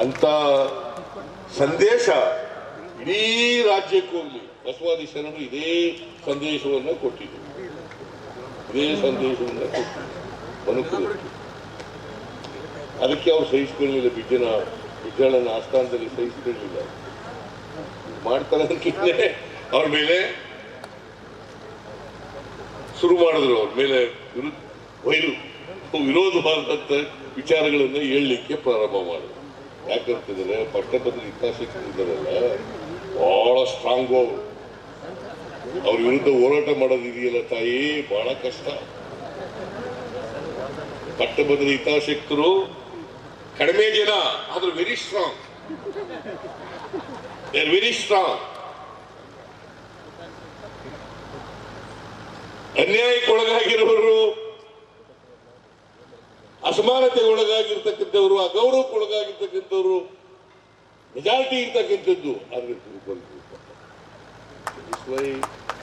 ಅಂತ ಸಂದೇಶ ಇಡೀ ರಾಜ್ಯಕ್ಕೆ ಹೋಗ್ಲಿ. ಬಸವಾದಿ ಶರಣರು ಇದೇ ಸಂದೇಶವನ್ನ ಕೊಟ್ಟಿದ್ರು. ಇದೇ ಸಂದೇಶವನ್ನ ಕೊಟ್ಟಿದ್ರು. ಮನುಕರು ಅದಕ್ಕೆ ಅವ್ರು ಸಹಿಸ್ಕೊಳ್ಳಿಲ್ಲ ಬಿಜ್ಜನ ಬಿಜ್ಜಳನ ಆಸ್ಥಾನದಲ್ಲಿ ಸಹಿಸ್ಕೊಳ್ಳಿಲ್ಲ. ಮಾಡ್ತಾರೆ ಅವ್ರ ಮೇಲೆ ಶುರು ಮಾಡಿದ್ರು ಅವ್ರ ಮೇಲೆ ವೈರು, ವಿರೋಧವಾದಂತ ವಿಚಾರಗಳನ್ನ ಹೇಳಲಿಕ್ಕೆ ಪ್ರಾರಂಭ ಮಾಡಿದ್ರು. ಯಾಕಂತಂದ್ರೆ ಪಟ್ಟಭದ್ರ ಇತಿಹಾಸಕ್ಕಿದ್ದಾರಲ್ಲ ಬಹಳ ಸ್ಟ್ರಾಂಗ್ ಅವರು. ಅವ್ರ ವಿರುದ್ಧ ಹೋರಾಟ ಮಾಡೋದಿದೆಯಲ್ಲ ತಾಯಿ? ಬಹಳ ಕಷ್ಟ. ಪಟ್ಟಭದ್ರ ಹಿತಾಸಕ್ತರು ಕಡಿಮೆ ಜನ, ಆದ್ರೆ ವೆರಿ ಸ್ಟ್ರಾಂಗ್ ವೆರಿ ಸ್ಟ್ರಾಂಗ್ ಅನ್ಯಾಯಕ್ಕೊಳಗಾಗಿರೋರು ಅಸಮಾನತೆಗೆ ಒಳಗಾಗಿರ್ತಕ್ಕಂಥವ್ರು ಅಗೌರವಕ್ಕೆ ಒಳಗಾಗಿರ್ತಕ್ಕಂಥವ್ರು, ಮೆಜಾರಿಟಿ ಇರ್ತಕ್ಕಂಥದ್ದು. ಆದರೆ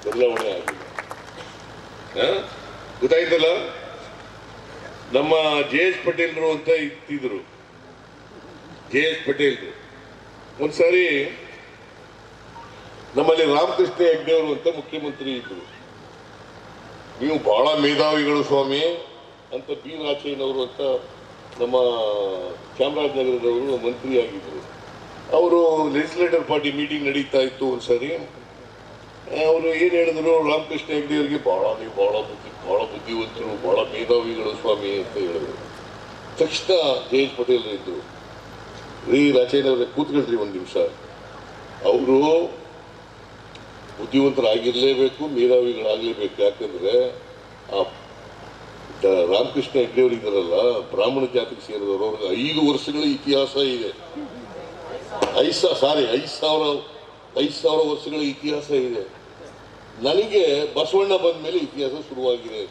ಬದಲಾವಣೆ ಆಗಿದೆ. ಹ? ಗೊತ್ತಾಯ್ತಲ್ಲ? ನಮ್ಮ ಜೆ ಎಸ್ ಪಟೇಲ್ರು ಅಂತ ಇತ್ತಿದ್ರು ಜೆ ಎಸ್ ಪಟೇಲ್ರು. ಒಂದ್ಸಾರಿ ನಮ್ಮಲ್ಲಿ ರಾಮಕೃಷ್ಣ ಹೆಗ್ಡೆಯವರು ಅಂತ ಮುಖ್ಯಮಂತ್ರಿ ಇದ್ರು. ನೀವು ಬಹಳ ಮೇಧಾವಿಗಳು ಸ್ವಾಮಿ. ಅಂತ ಬಿ ನಾಚಯ್ಯನವರು ಅಂತ ನಮ್ಮ ಚಾಮರಾಜನಗರದವರು ಮಂತ್ರಿ ಆಗಿದ್ದರು ಅವರು ಲೆಜಿಸ್ಲೇಟರ್ ಪಾರ್ಟಿ ಮೀಟಿಂಗ್ ನಡೀತಾ ಇತ್ತು ಒಂದ್ಸರಿ. ಅವರು ಏನು ಹೇಳಿದ್ರು, ರಾಮಕೃಷ್ಣ ಹೆಗ್ಡೆ ಅವರಿಗೆ ಬಹಳ ನೀವು ಬಹಳ ಬುದ್ಧಿ ಬಹಳ ಬುದ್ಧಿವಂತರು ಬಹಳ ಮೇಧಾವಿಗಳು ಸ್ವಾಮಿ ಅಂತ ಹೇಳಿದ್ರು. ತಕ್ಷಣ ಜೆ ಎಚ್ ಪಟೇಲ್ ಇದ್ದರು ರೀ ರಾಚಯ್ಯನವ್ರೆ ಕೂತ್ಕೊಳ್ರಿ ಒಂದು ನಿಮಿಷ. ಅವರು ಬುದ್ಧಿವಂತರಾಗಿರಲೇಬೇಕು, ಮೇಧಾವಿಗಳಾಗಲೇಬೇಕು. ಯಾಕಂದ್ರೆ ಆ ರಾಮಕೃಷ್ಣ ಹೆಗ್ಡೆ ಅವರು ಇದ್ದಾರಲ್ಲ ಬ್ರಾಹ್ಮಣ ಜಾತಿಗೆ ಸೇರಿದವರು, ಅವ್ರಿಗೆ ಐದು ವರ್ಷಗಳ ಇತಿಹಾಸ ಇದೆ. ಐದು ಸಾರಿ, ಐದು ಸಾವಿರ ಐದು ಸಾವಿರ ವರ್ಷಗಳ ಇತಿಹಾಸ ಇದೆ. ನನಗೆ ಬಸವಣ್ಣ ಬಂದ ಮೇಲೆ ಇತಿಹಾಸ ಶುರುವಾಗಿದೆ.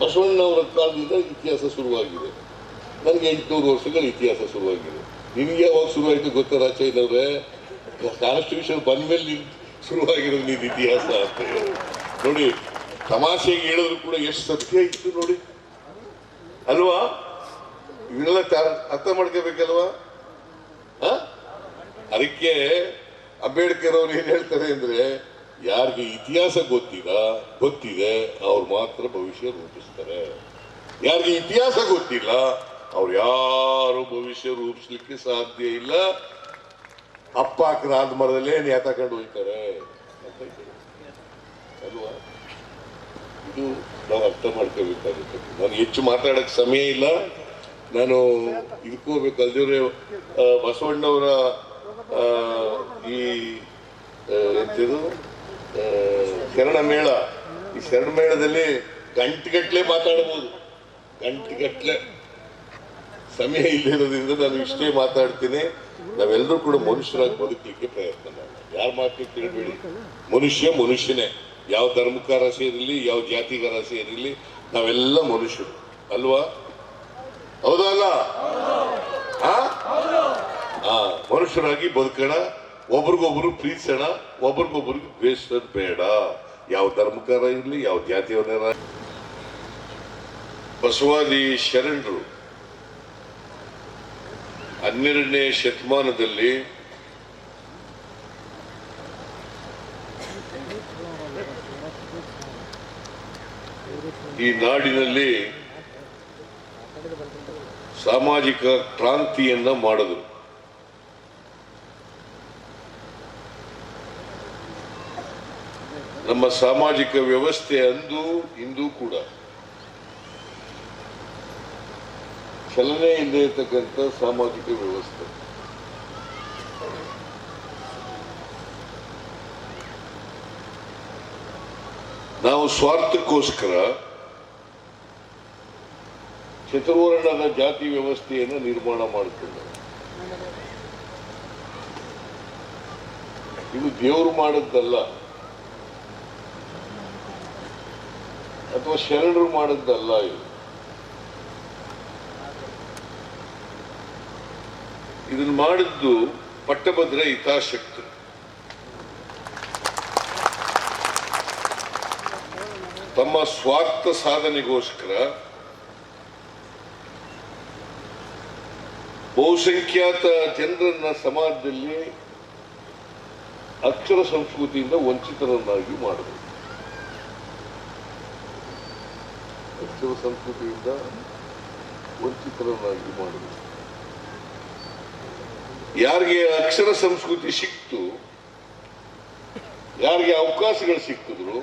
ಬಸವಣ್ಣವರ ಕಾಲದಿಂದ ಇತಿಹಾಸ ಶುರುವಾಗಿದೆ. ನನಗೆ ಎಂಟುನೂರು ವರ್ಷಗಳ ಇತಿಹಾಸ ಶುರುವಾಗಿದೆ. ನಿಮಗೆ ಯಾವಾಗ ಶುರುವಾಯಿತು ಗೊತ್ತಾ ರಾಚಯ್ಯನವ್ರೆ ಕಾನ್ಸ್ಟಿಟ್ಯೂಷನ್ ಬಂದ್ಮೇಲೆ ನಿನ್ ಶುರುವಾಗಿರೋದು ನಿನ್ನ ಇತಿಹಾಸ ಅಂತ ನೋಡಿ, ತಮಾಷೆಗೆ ಹೇಳಿದ್ರು ಕೂಡ ಎಷ್ಟು ಸತ್ಯ ಇತ್ತು ನೋಡಿ. ಅಲ್ವಾ? ಇವನ್ನೆಲ್ಲ ತ- ಅರ್ಥ ಮಾಡ್ಕೋಬೇಕಲ್ವಾ? ಅದಕ್ಕೆ ಅಂಬೇಡ್ಕರ್ ಅವ್ರು ಏನ್ ಹೇಳ್ತಾರೆ ಅಂದ್ರೆ, ಯಾರಿಗೆ ಇತಿಹಾಸ ಗೊತ್ತಿಲ್ಲ, ಗೊತ್ತಿದೆ, ಅವ್ರು ಮಾತ್ರ ಭವಿಷ್ಯ ರೂಪಿಸ್ತಾರೆ. ಯಾರಿಗೆ ಇತಿಹಾಸ ಗೊತ್ತಿಲ್ಲ, ಅವ್ರು ಯಾರು ಭವಿಷ್ಯ ರೂಪಿಸ್ಲಿಕ್ಕೆ ಸಾಧ್ಯ ಇಲ್ಲ ಅಪ್ಪ ಹಾಕಿದ ಆದ ಮರದಲ್ಲೇ ನೇತಾಕೊಂಡು ಹೋಗ್ತಾರೆ ಇದು ನಾವು ಅರ್ಥ ಮಾಡ್ಕೋಬೇಕಾಗುತ್ತೆ. ನಾನು ಹೆಚ್ಚು ಮಾತಾಡಕ್ ಸಮಯ ಇಲ್ಲ. ನಾನು ಇದಕ್ಕೂ ಹೋಗ್ಬೇಕು. ಬಸವಣ್ಣವರ ಈ ಎಂತಿದು? ಶರಣ ಮೇಳ. ಈ ಶರಣ ಮೇಳದಲ್ಲಿ ಗಂಟೆಗಟ್ಲೆ ಮಾತಾಡಬಹುದು ಗಂಟೆಗಟ್ಲೆ. ಸಮಯ ಇಲ್ಲಿರೋದ್ರಿಂದ ನಾನು ಇಷ್ಟೇ ಮಾತಾಡ್ತೀನಿ. ನಾವೆಲ್ಲರೂ ಕೂಡ ಮನುಷ್ಯರಾಗಿ ಬದುಕಲಿಕ್ಕೆ ಪ್ರಯತ್ನ ಮಾಡೋಣ. ಯಾರು ಮಾತು ಕೇಳಬೇಡಿ. ಮನುಷ್ಯ ಮನುಷ್ಯನೇ. ಯಾವ ಧರ್ಮಕಾರ ಸೇರಿರಲಿ ಯಾವ ಜಾತಿಗಾರ ಸೇರಿರಲಿ ನಾವೆಲ್ಲ ಮನುಷ್ಯರು. ಅಲ್ವಾ? ಹೌದಾ ಅಲ್ಲ? ಆ? ಆ, ಮನುಷ್ಯರಾಗಿ ಬದುಕೋಣ. ಒಬ್ರಿಗೊಬ್ರು ಪ್ರೀತಿಸೋಣ. ಒಬ್ರಿಗೊಬ್ರಿಗೆ ದ್ವೇಷದ ಬೇಡ. ಯಾವ ಧರ್ಮಕಾರ ಇರಲಿ ಯಾವ ಜಾತಿಯವರ ಬಸವಾದಿ ಶರಣರು ಹನ್ನೆರಡನೇ ಶತಮಾನದಲ್ಲಿ ಈ ನಾಡಿನಲ್ಲಿ ಸಾಮಾಜಿಕ ಕ್ರಾಂತಿಯನ್ನ ಮಾಡಿದ್ರು. ನಮ್ಮ ಸಾಮಾಜಿಕ ವ್ಯವಸ್ಥೆ ಅಂದು ಇಂದು ಕೂಡ. ಚಲನೆ ಇಲ್ಲದೆ ಇರತಕ್ಕಂಥ ಸಾಮಾಜಿಕ ವ್ಯವಸ್ಥೆ. ನಾವು ಸ್ವಾರ್ಥಕ್ಕೋಸ್ಕರ ಚತುರ್ವರ್ಣದ ಜಾತಿ ವ್ಯವಸ್ಥೆಯನ್ನು ನಿರ್ಮಾಣ ಮಾಡಿಕೊಂಡ ಇದು ದೇವರು ಮಾಡದ್ದಲ್ಲ. ಅಥವಾ ಶರಣರು ಮಾಡದ್ದಲ್ಲ ಇದು. ಇದನ್ನು ಮಾಡಿದ್ದು ಪಟ್ಟಭದ್ರ ಹಿತಾಶಕ್ತಿ ತಮ್ಮ ಸ್ವಾರ್ಥ ಸಾಧನೆಗೋಸ್ಕರ ಬಹುಸಂಖ್ಯಾತ ಜನರನ್ನ ಸಮಾಜದಲ್ಲಿ ಅಕ್ಷರ ಸಂಸ್ಕೃತಿಯಿಂದ ವಂಚಿತರನ್ನಾಗಿ ಮಾಡಬೇಕು. ಅಕ್ಷರ ಸಂಸ್ಕೃತಿಯಿಂದ ವಂಚಿತರನ್ನಾಗಿ ಮಾಡಬೇಕು. ಯಾರಿಗೆ ಅಕ್ಷರ ಸಂಸ್ಕೃತಿ ಸಿಕ್ತು, ಯಾರಿಗೆ ಅವಕಾಶಗಳು ಸಿಕ್ಕಿದ್ರು,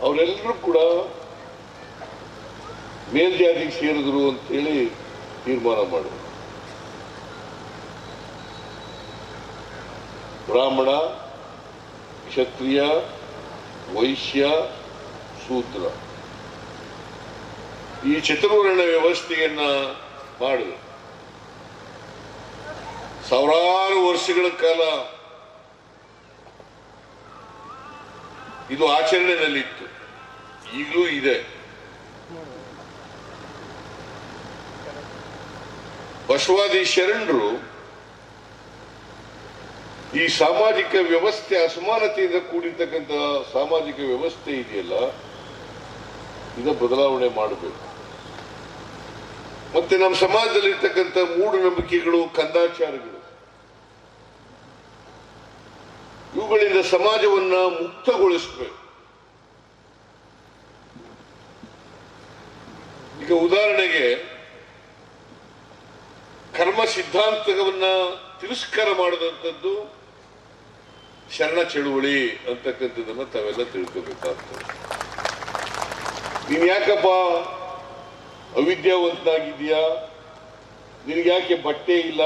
ಅವರೆಲ್ಲರೂ ಕೂಡ ಮೇಲ್ಜಾತಿಗೆ ಸೇರಿದ್ರು ಅಂತೇಳಿ ತೀರ್ಮಾನ ಮಾಡಿದ್ರು. ಬ್ರಾಹ್ಮಣ, ಕ್ಷತ್ರಿಯ, ವೈಶ್ಯ ಸೂತ್ರ ಈ ಚತುರ್ವರ್ಣ ವ್ಯವಸ್ಥೆಯನ್ನ ಮಾಡಿದ್ರು. ಸಾವಿರಾರು ವರ್ಷಗಳ ಕಾಲ ಇದು ಆಚರಣೆಯಲ್ಲಿತ್ತು. ಈಗಲೂ ಇದೆ. ಬಸವಾದಿ ಶರಣರು ಈ ಸಾಮಾಜಿಕ ವ್ಯವಸ್ಥೆ, ಅಸಮಾನತೆಯಿಂದ ಕೂಡಿರ್ತಕ್ಕಂಥ ಸಾಮಾಜಿಕ ವ್ಯವಸ್ಥೆ ಇದೆಯಲ್ಲ, ಇದ ಬದಲಾವಣೆ ಮಾಡಬೇಕು. ಮತ್ತೆ ನಮ್ಮ ಸಮಾಜದಲ್ಲಿರ್ತಕ್ಕಂಥ ಮೂಢನಂಬಿಕೆಗಳು, ಕಂದಾಚಾರಗಳು ಇವುಗಳಿಂದ ಸಮಾಜವನ್ನ ಮುಕ್ತಗೊಳಿಸಬೇಕು. ಈಗ ಉದಾಹರಣೆಗೆ ಕರ್ಮ ಸಿದ್ಧಾಂತವನ್ನ ತಿರಸ್ಕಾರ ಮಾಡಿದಂಥದ್ದು ಶರಣ ಚಳುವಳಿ ಅಂತಕ್ಕಂಥದ್ದನ್ನ ತಾವೆಲ್ಲ ತಿಳ್ಕೋಬೇಕಾಗ್ತದೆ. ನೀನ್ ಯಾಕಪ್ಪ ಅವಿದ್ಯಾವಂತನಾಗಿದ್ಯಾ ನಿನಗೆ ಯಾಕೆ ಬಟ್ಟೆ ಇಲ್ಲ?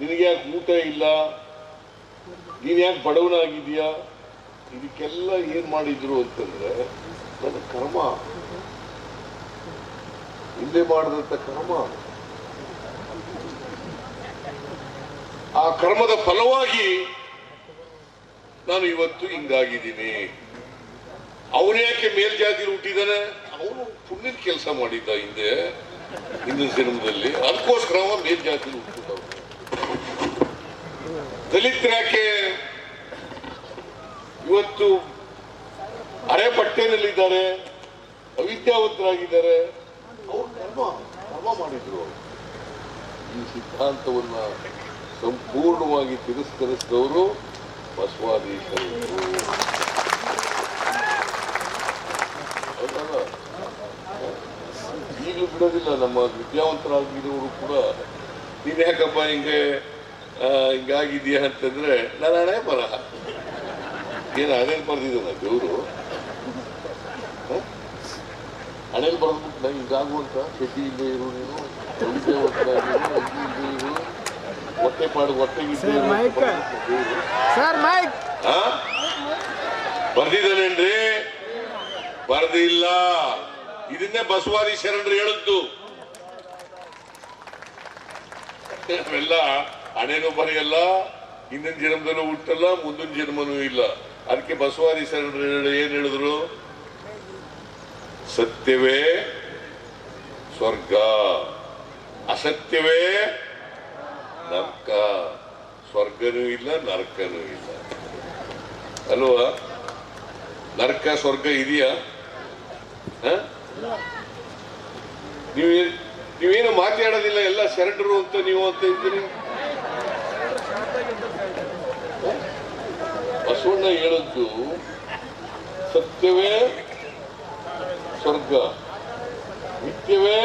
ನಿನಗೆ ಯಾಕೆ ಊಟ ಇಲ್ಲ? ನೀನ್ ಯಾಕೆ ಬಡವನಾಗಿದ್ಯಾ ಇದಕ್ಕೆಲ್ಲ ಏನ್ ಮಾಡಿದ್ರು ಅಂತಂದ್ರೆ, ನನ್ನ ಕರ್ಮ. ಹಿಂದೆ ಮಾಡಿದಂತ ಕರ್ಮ. ಆ ಕರ್ಮದ ಫಲವಾಗಿ ನಾನು ಇವತ್ತು ಹಿಂಗಾಗಿದ್ದೀನಿ. ಅವನ್ಯಾಕೆ ಮೇಲ್ಜಾತಿ ಹುಟ್ಟಿದಾನೆ? ಅವನು ಪುಣ್ಯದ ಕೆಲಸ ಮಾಡಿದ್ದ ಹಿಂದೆ, ಹಿಂದಿನ ಜನ್ಮದಲ್ಲಿ. ಅದಕ್ಕೋಸ್ಕರ ಮೇಲ್ಜಾತಿ ಹುಟ್ಟಿದವ ದಲಿತರಾಕೆ ಇವತ್ತು ಅರೆ ಪಟ್ಟೆನಲ್ಲಿದ್ದಾರೆ ಅವಿದ್ಯಾವಂತರಾಗಿದ್ದಾರೆ. ಅವ್ರು ಮಾಡಿದ್ರು ಈ ಸಿದ್ಧಾಂತವನ್ನ ಸಂಪೂರ್ಣವಾಗಿ ತಿರಸ್ಕರಿಸಿದವರು ಬಸವಾದೀಶರು? ಈಗಲೂ ಬಿಡೋದಿಲ್ಲ, ನಮ್ಮ ವಿದ್ಯಾವಂತರಾಗಿರೋರು ಕೂಡ. ನೀನ್ ಯಾಕಪ್ಪ ಹಿಂಗೆ ಹಿಂಗಾಗಿದ್ಯಾ ಅಂತಂದ್ರೆ ನಾನು ಹಣೆ ಬರಹ ಏನು ಹಣೆಲ್ ಬರ್ದಿದ್ದಾನ ದೇವರು? ಹಣೆಲ್ ಬರ್ದ್ಬಿಟ್ಟು ನಂಗೆ ಹಿಂಗಾಗುವಂತ ಶೆಟ್ಟಿ ಇಲ್ಲದೆ ಇರು ನೀನು. ಒಟ್ಟೆ ಅಂಗಿ ಇಲ್ಲದೆ ಇರು. ಹೊಟ್ಟೆ ಪಾಡು ಆ? ಬರ್ದಿದ್ದಾನೇನ್ರಿ? ಬರ್ದಿಲ್ಲ. ಇದನ್ನೇ ಬಸವಾದಿ ಶರಣರು ಹೇಳಿದ್ದು. ಅವೆಲ್ಲ ಹಣೆನೂ ಬರೆಯಲ್ಲ ಹಿಂದಿನ ಜನ್ಮದಲ್ಲೂ ಹುಟ್ಟಲ್ಲ, ಮುಂದಿನ ಜನ್ಮನೂ ಇಲ್ಲ. ಅದಕ್ಕೆ ಬಸವಾದಿ ಶರಣರು ಹೇಳಿ- ಏನ್ ಹೇಳಿದ್ರು? ಸತ್ಯವೇ ಸ್ವರ್ಗ. ಅಸತ್ಯವೇ ನರ್ಕ. ಸ್ವರ್ಗನೂ ಇಲ್ಲ, ನರ್ಕನೂ ಇಲ್ಲ. ಅಲ್ವಾ? ನರಕ, ಸ್ವರ್ಗ ಇದೆಯಾ? ನೀವೇನು ಮಾತಾಡೋದಿಲ್ಲ, ಎಲ್ಲ ಶರಣರು ಅಂತ ನೀವು ಅಂತ ಇದ್ದೀರಿ ಬಸವಣ್ಣ ಹೇಳದ್ದು ಸತ್ಯವೇ ಸ್ವರ್ಗ, ನಿತ್ಯವೇ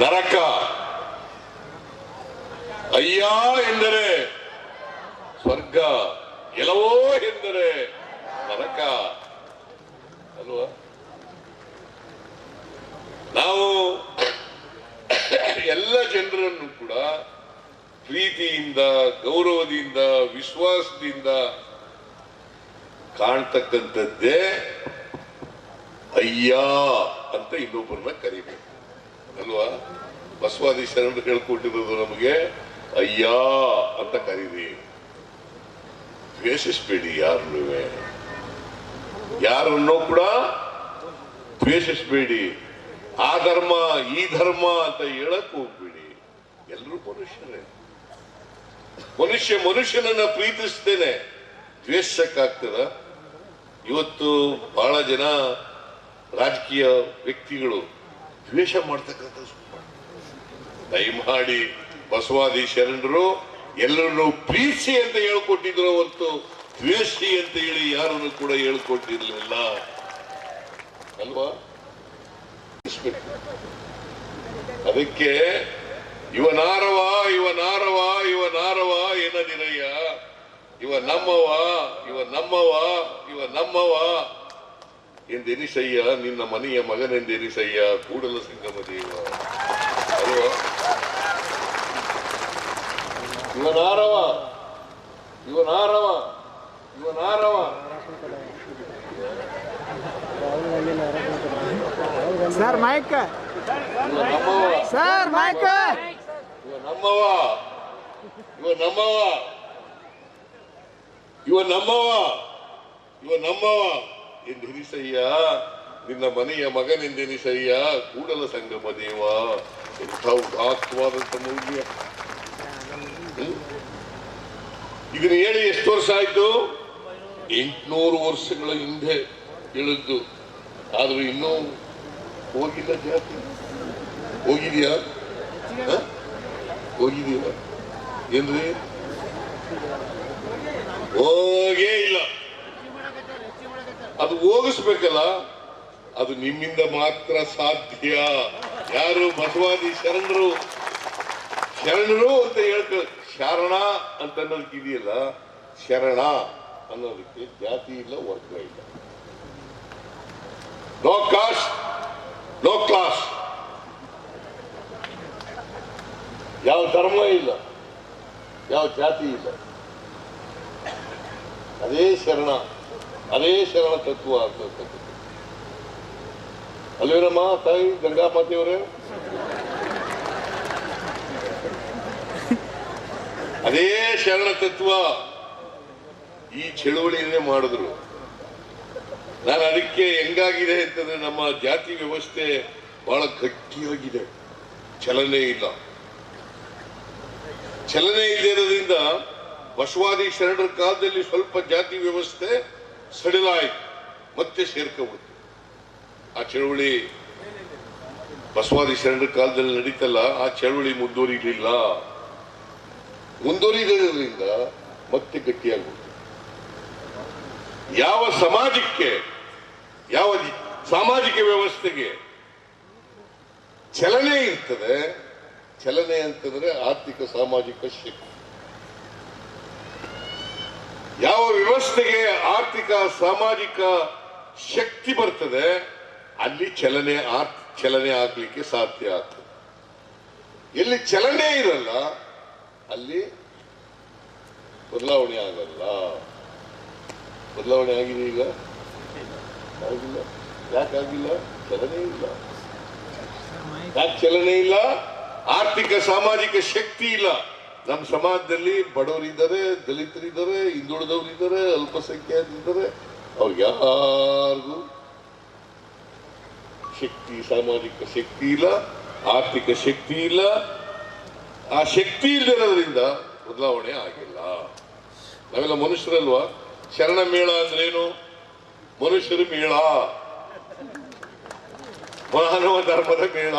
ನರಕ. ಅಯ್ಯ ಎಂದರೆ ಸ್ವರ್ಗ, ಎಲ್ಲವೋ ಎಂದರೆ ನರಕ. ಅಲ್ವಾ? ನಾವು ಎಲ್ಲ ಜನರನ್ನು ಕೂಡ ಪ್ರೀತಿಯಿಂದ, ಗೌರವದಿಂದ, ವಿಶ್ವಾಸದಿಂದ ಕಾಣ್ತಕ್ಕಂಥದ್ದೇ ಅಯ್ಯ ಅಂತ ಇನ್ನೊಬ್ಬರನ್ನ ಕರಿಬೇಕು. ಅಲ್ವಾ? ಬಸವಾದಿ ಶರಣರು ಹೇಳ್ಕೊಟ್ಟಿರೋದು ನಮಗೆ ಅಯ್ಯ ಅಂತ ಕರೀರಿ. ದ್ವೇಷಿಸ್ಬೇಡಿ ಯಾರನ್ನೂ ಯಾರನ್ನೂ ಕೂಡ ದ್ವೇಷಿಸ್ಬೇಡಿ. ಆ ಧರ್ಮ, ಈ ಧರ್ಮ ಅಂತ ಹೇಳಕ್ ಹೋಗ್ಬೇಡಿ. ಎಲ್ಲರೂ ಮನುಷ್ಯರೇ. ಮನುಷ್ಯ ಮನುಷ್ಯನನ್ನ ಪ್ರೀತಿಸ್ತೇನೆ ದ್ವೇಷಕ್ಕಾಗ್ತದ? ಇವತ್ತು ಬಹಳ ಜನ ರಾಜಕೀಯ ವ್ಯಕ್ತಿಗಳು ದ್ವೇಷ ಮಾಡ್ತಕ್ಕಂಥ ದಯಮಾಡಿ ಬಸವಾದಿ ಶರಣರು, ಎಲ್ಲರನ್ನು ಪ್ರೀತಿ ಅಂತ ಹೇಳ್ಕೊಟ್ಟಿದ್ರು ಹೊತ್ತು ದ್ವೇಷಿ ಅಂತ ಹೇಳಿ ಯಾರನ್ನು ಕೂಡ ಹೇಳ್ಕೊಟ್ಟಿರ್ಲಿಲ್ಲ. ಅಲ್ವಾ? ಅದಕ್ಕೆ ಇವನಾರವ ಇವನಾರವ ಇವನಾರವ ಏನದಿರಯ್ಯ ಇವ ನಮ್ಮವ ಇವ ನಮ್ಮವ ಇವ ನಮ್ಮವ ಎಂದೆನಿಸಯ್ಯ ನಿನ್ನ ಮನೆಯ ಮಗನೆಂದೆನಿಸಯ್ಯ ಕೂಡಲ ಸಂಗಮ ದೇವ ಅಲ್ವಾ ಇವನಾರವ ಇವನಾರವ ಇವನಾರವ ಸರ್ ಮೈಕ್ ಇವ ನಮ್ಮವ ಸರ್ ಮೈಕ್ ಇವ ನಮ್ಮವ ಇವ ನಮ್ಮವ ಇವ ನಮ್ಮವ ಇವ ನಮ್ಮವ ಎಂದೆನಿಸಯ್ಯ? ನಿನ್ನ ಮನೆಯ ಮಗನೆಂದೆನಿಸಯ್ಯ ಕೂಡಲ ಸಂಗಮ ದೇವ. ಎಂಥ ಉದಾತ್ವಾದಂತ ಮೌಲ್ಯ? ಇದನ್ನ ಹೇಳಿ ಎಷ್ಟು ವರ್ಷ ಆಯ್ತು? ಎಂಟುನೂರು ವರ್ಷಗಳ ಹಿಂದೆ ಹೇಳಿದ್ದು ಆದ್ರೂ ಇನ್ನೂ ಹೋಗಿಲ್ಲ ಜಾತಿ. ಹೋಗಿದ್ಯಾ? ಹ? ಹೋಗಿದೀಯ ಏನ್ರಿ? ಹೋಗೇ ಇಲ್ಲ. ಅದು ಹೋಗಿಸ್ಬೇಕಲ್ಲ, ಅದು ನಿಮ್ಮಿಂದ ಮಾತ್ರ ಸಾಧ್ಯ. ಯಾರು ಬಸವಾದಿ ಶರಣರು? ಶರಣರು ಅಂತ ಹೇಳ್ಕ ಶರಣ ಅಂತ ಅನ್ನೋದಕ್ಕೆ ಇದೆಯಲ್ಲ, ಶರಣ ಅನ್ನೋದಕ್ಕೆ ಜಾತಿ ಇಲ್ಲ, ವರ್ಗ ಇಲ್ಲ. ನೋ ಕಾಸ್ಟ್ ನೋ ಕ್ಲಾಸ್ ಯಾವ ಧರ್ಮ ಇಲ್ಲ, ಯಾವ ಜಾತಿ ಇಲ್ಲ. ಅದೇ ಶರಣ ಅದೇ ಶರಣ ತತ್ವ ಆಗ್ತಕ್ಕಂಥದ್ದು. ಅಲ್ಲಿರಮ್ಮ ತಾಯಿ ಗಂಗಾ ಮಾತೆಯವರೇ? ಅದೇ ಶರಣ ತತ್ವ ಈ ಚಳುವಳಿಯನ್ನೇ ಮಾಡಿದ್ರು. ನಾನು ಅದಕ್ಕೆ ಹೆಂಗಾಗಿದೆ ಅಂತಂದ್ರೆ ನಮ್ಮ ಜಾತಿ ವ್ಯವಸ್ಥೆ ಬಹಳ ಗಟ್ಟಿಯಾಗಿದೆ. ಚಲನೆ ಇಲ್ಲ. ಚಲನೆ ಇಲ್ಲದಿರೋದ್ರಿಂದ ಬಸವಾದಿ ಶರಣರ ಕಾಲದಲ್ಲಿ ಸ್ವಲ್ಪ ಜಾತಿ ವ್ಯವಸ್ಥೆ ಸಡಿಲಾಯಿತು, ಮತ್ತೆ ಸೇರ್ಕೊಬಿಡ್ತು ಆ ಚಳುವಳಿ ಬಸವಾದಿ ಶರಣರ ಕಾಲದಲ್ಲಿ ನಡೀತಲ್ಲ, ಆ ಚಳುವಳಿ ಮುಂದುವರಿಲಿಲ್ಲ. ಮುಂದುವರಿದಿರೋದ್ರಿಂದ ಮತ್ತೆ ಗಟ್ಟಿಯಾಗ್ಬಿಡ್ತು. ಯಾವ ಸಮಾಜಕ್ಕೆ, ಯಾವ ಸಾಮಾಜಿಕ ವ್ಯವಸ್ಥೆಗೆ ಚಲನೆ ಇರ್ತದೆ ಚಲನೆ ಅಂತಂದ್ರೆ ಆರ್ಥಿಕ ಸಾಮಾಜಿಕ ಶಕ್ತಿ. ಯಾವ ವ್ಯವಸ್ಥೆಗೆ ಆರ್ಥಿಕ ಸಾಮಾಜಿಕ ಶಕ್ತಿ ಬರ್ತದೆ, ಅಲ್ಲಿ ಚಲನೆ ಚಲನೆ ಆಗ್ಲಿಕ್ಕೆ ಸಾಧ್ಯ ಆಗ್ತದೆ. ಎಲ್ಲಿ ಚಲನೆ ಇರಲ್ಲ, ಅಲ್ಲಿ ಬದಲಾವಣೆ ಆಗಲ್ಲ. ಬದಲಾವಣೆ ಆಗಿದೆ ಈಗ? ಆಗಿಲ್ಲ. ಯಾಕಾಗಿಲ್ಲ? ಚಲನೆ ಇಲ್ಲ. ಯಾಕೆ ಚಲನೆ ಇಲ್ಲ? ಆರ್ಥಿಕ ಸಾಮಾಜಿಕ ಶಕ್ತಿ ಇಲ್ಲ. ನಮ್ಮ ಸಮಾಜದಲ್ಲಿ ಬಡವರಿದ್ದಾರೆ, ದಲಿತರಿದ್ದಾರೆ, ಹಿಂದುಳಿದವರಿದ್ದಾರೆ, ಅಲ್ಪಸಂಖ್ಯಾತರಿದ್ದಾರೆ. ಅವ್ರು ಯಾರಿಗೂ ಶಕ್ತಿ, ಸಾಮಾಜಿಕ ಶಕ್ತಿ ಇಲ್ಲ, ಆರ್ಥಿಕ ಶಕ್ತಿ ಇಲ್ಲ. ಆ ಶಕ್ತಿ ಇಲ್ಲದಿರೋದ್ರಿಂದ ಬದಲಾವಣೆ ಆಗಿಲ್ಲ. ನಾವೆಲ್ಲ ಮನುಷ್ಯರಲ್ವಾ? ಶರಣ ಮೇಳ ಅಂದ್ರೇನು? ಮನುಷ್ಯರು ಮೇಳ. ಮಾನವ ಧರ್ಮದ ಮೇಳ.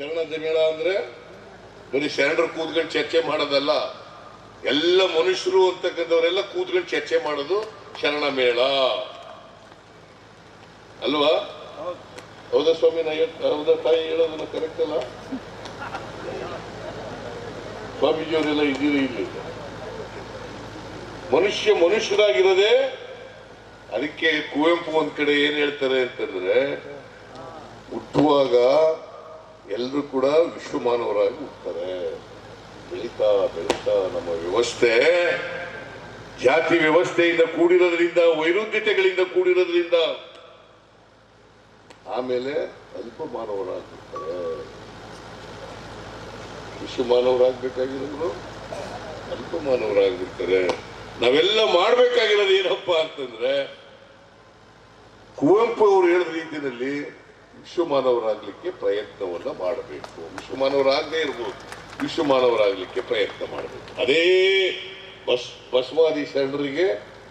ಶರಣದ ಮೇಳ ಅಂದ್ರೆ ಬರೀ ಶರಣರು ಕೂತ್ಕೊಂಡು ಚರ್ಚೆ ಮಾಡೋದಲ್ಲ, ಎಲ್ಲ ಮನುಷ್ಯರು ಅಂತಕ್ಕಂಥವರೆಲ್ಲ ಕೂತ್ಕೊಂಡು ಚರ್ಚೆ ಮಾಡೋದು ಶರಣ ಮೇಳ. ಅಲ್ವಾ? ಹೌದಾ ಸ್ವಾಮಿ, ನಾ ಹೌದಾ ತಾಯಿ ಹೇಳೋದನ್ನ ಕರೆಕ್ಟ್ ಅಲ್ಲ? ಸ್ವಾಮೀಜಿಯವರೆಲ್ಲ ಇದ್ದೀರಿ ಇಲ್ಲಿ? ಮನುಷ್ಯ ಮನುಷ್ಯರಾಗಿರೋದೇ, ಅದಕ್ಕೆ ಕುವೆಂಪು ಒಂದ್ ಕಡೆ ಏನ್ ಹೇಳ್ತಾರೆ ಅಂತಂದ್ರೆ, ಹುಟ್ಟುವಾಗ ಎಲ್ಲರೂ ಕೂಡ ವಿಶ್ವ ಮಾನವರಾಗಿ ಹುಟ್ಟುತ್ತಾರೆ ಬೆಳೀತಾ ಬೆಳೀತಾ ನಮ್ಮ ವ್ಯವಸ್ಥೆ, ಜಾತಿ ವ್ಯವಸ್ಥೆಯಿಂದ ಕೂಡಿರೋದ್ರಿಂದ, ವೈರುಧ್ಯತೆಗಳಿಂದ ಕೂಡಿರೋದ್ರಿಂದ ಆಮೇಲೆ ಅಲ್ಪ ಮಾನವರಾಗಿರ್ತಾರೆ ವಿಶ್ವ ಮಾನವರಾಗಬೇಕಾಗಿರೋದು ಅಲ್ಪ ಮಾನವರಾಗ್ಬಿಡ್ತಾರೆ ನಾವೆಲ್ಲ ಮಾಡ್ಬೇಕಾಗಿರೋದು ಏನಪ್ಪಾ ಅಂತಂದ್ರೆ, ಕುವೆಂಪು ಅವರು ಹೇಳಿದ ರೀತಿಯಲ್ಲಿ ವಿಶ್ವಮಾನವರಾಗ್ಲಿಕ್ಕೆ ಪ್ರಯತ್ನವನ್ನ ಮಾಡಬೇಕು. ವಿಶ್ವಮಾನವರಾಗದೇ ಇರ್ಬೋದು. ವಿಶ್ವಮಾನವರಾಗಲಿಕ್ಕೆ ಪ್ರಯತ್ನ ಮಾಡಬೇಕು. ಅದೇ ಬಸ್ ಬಸವಾದಿ ಶರಣರಿಗೆ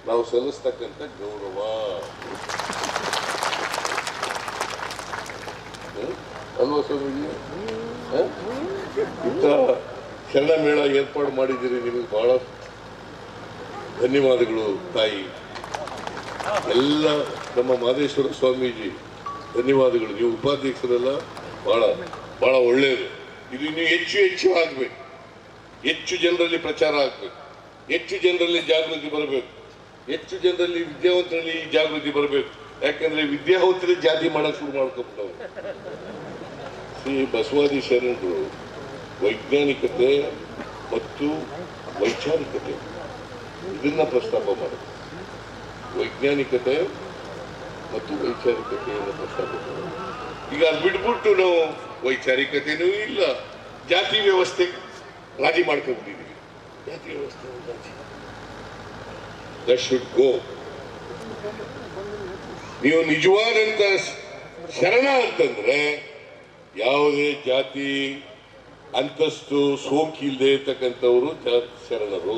ನಾವು ಸಲ್ಲಿಸ್ತಕ್ಕಂಥ ಗೌರವ? ಅಲ್ವಾ ಸ್ವಾಮೀಜಿ? ಇಂಥ ಶರಣ ಮೇಳ ಏರ್ಪಾಡು ಮಾಡಿದ್ದೀರಿ ನಿಮಗೆ ಬಹಳ ಧನ್ಯವಾದಗಳು ತಾಯಿ. ಎಲ್ಲ ನಮ್ಮ ಮಾದೇಶ್ವರ ಸ್ವಾಮೀಜಿ ಧನ್ಯವಾದಗಳು. ನೀವು ಉಪಾಧ್ಯಕ್ಷರೆಲ್ಲ, ಬಹಳ ಬಹಳ ಒಳ್ಳೆಯದು. ಇದು ಇನ್ನು ಹೆಚ್ಚು ಹೆಚ್ಚು ಆಗಬೇಕು. ಹೆಚ್ಚು ಜನರಲ್ಲಿ ಪ್ರಚಾರ ಆಗಬೇಕು. ಹೆಚ್ಚು ಜನರಲ್ಲಿ ಜಾಗೃತಿ ಬರಬೇಕು. ಹೆಚ್ಚು ಜನರಲ್ಲಿ ವಿದ್ಯಾವಂತರಲ್ಲಿ ಜಾಗೃತಿ ಬರಬೇಕು. ಯಾಕಂದ್ರೆ ವಿದ್ಯಾವಂತರೇ ಜಾತಿ ಮಾಡಕ್ ಶುರು ಮಾಡ್ಕೊಂಡು ಶ್ರೀ ಬಸವಾದಿ ಶರಣರು ವೈಜ್ಞಾನಿಕತೆ ಮತ್ತು ವೈಚಾರಿಕತೆ. ಇದನ್ನ ಪ್ರಸ್ತಾಪ ಮಾಡಿದ್ರು ವೈಜ್ಞಾನಿಕತೆ ಮತ್ತು ವೈಚಾರಿಕತೆಯನ್ನು ಮಾಡಿದ್ರು ಈಗ ಅಲ್ಲಿ ಬಿಟ್ಬಿಟ್ಟು ನಾವು ವೈಚಾರಿಕತೆಯೂ ಇಲ್ಲ, ಜಾತಿ ವ್ಯವಸ್ಥೆ ರಾಜಿ ಮಾಡ್ಕೊಂಡ್ಬಿಟ್ಟಿದ್ದೀವಿ ಜಾತಿ ವ್ಯವಸ್ಥೆ ದ ಶುಡ್ ಗೋ ನೀವು ನಿಜವಾದಂತ ಶರಣ ಅಂತಂದ್ರೆ ಯಾವುದೇ ಜಾತಿ ಅಂತಸ್ತು ಸೋಂಕಿಲ್ಲದೆ ಇರ್ತಕ್ಕಂಥವರು ಶರಣರು.